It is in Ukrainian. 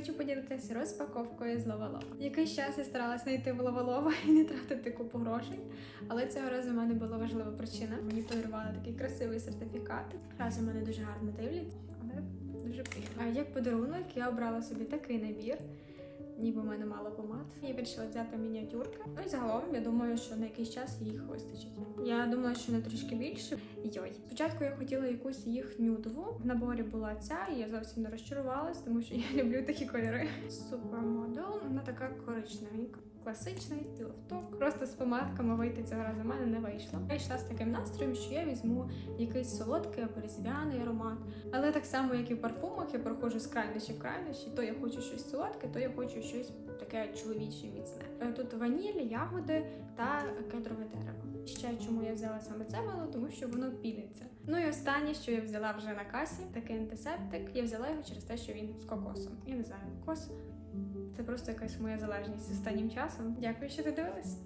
хочу поділитися розпаковкою з Ловалова. Якийсь час я старалась знайти в Ловалова і не тратити купу грошей, але цього разу в мене була важлива причина. Мені подарували такий красивий сертифікат. Разом мене дуже гарно дивляться, але дуже приємно. Як подарунок я обрала собі такий набір. Ніби в мене мало помад. Я вирішила взяти мініатюрки. Ну і загалом я думаю, що на якийсь час їх вистачить. Я думала, що не трішки більше. Йой. Спочатку я хотіла якусь їх нюдову. В наборі була ця, і я зовсім не розчарувалась, тому що я люблю такі кольори. Супермодел, вона така коричневенька. Класичний піловток. Просто з помадками вийти цього разу в мене не вийшло. Я йшла з таким настроєм, що я візьму якийсь солодкий або різдвяний аромат. Але так само, як і в парфумах, я проходжу з крайнощі в крайнощі. То я хочу щось солодке, то я хочу щось таке чоловіче міцне. Е, Тут ваніль, ягоди та кедрове дерево. Ще чому я взяла саме це мило, тому що воно піниться. Ну і останнє, що я взяла вже на касі, такий антисептик. Я взяла його через те, що він з кокосом. Я не знаю, кокос. Це просто якась моя залежність останнім часом. Дякую, що ти дивилась.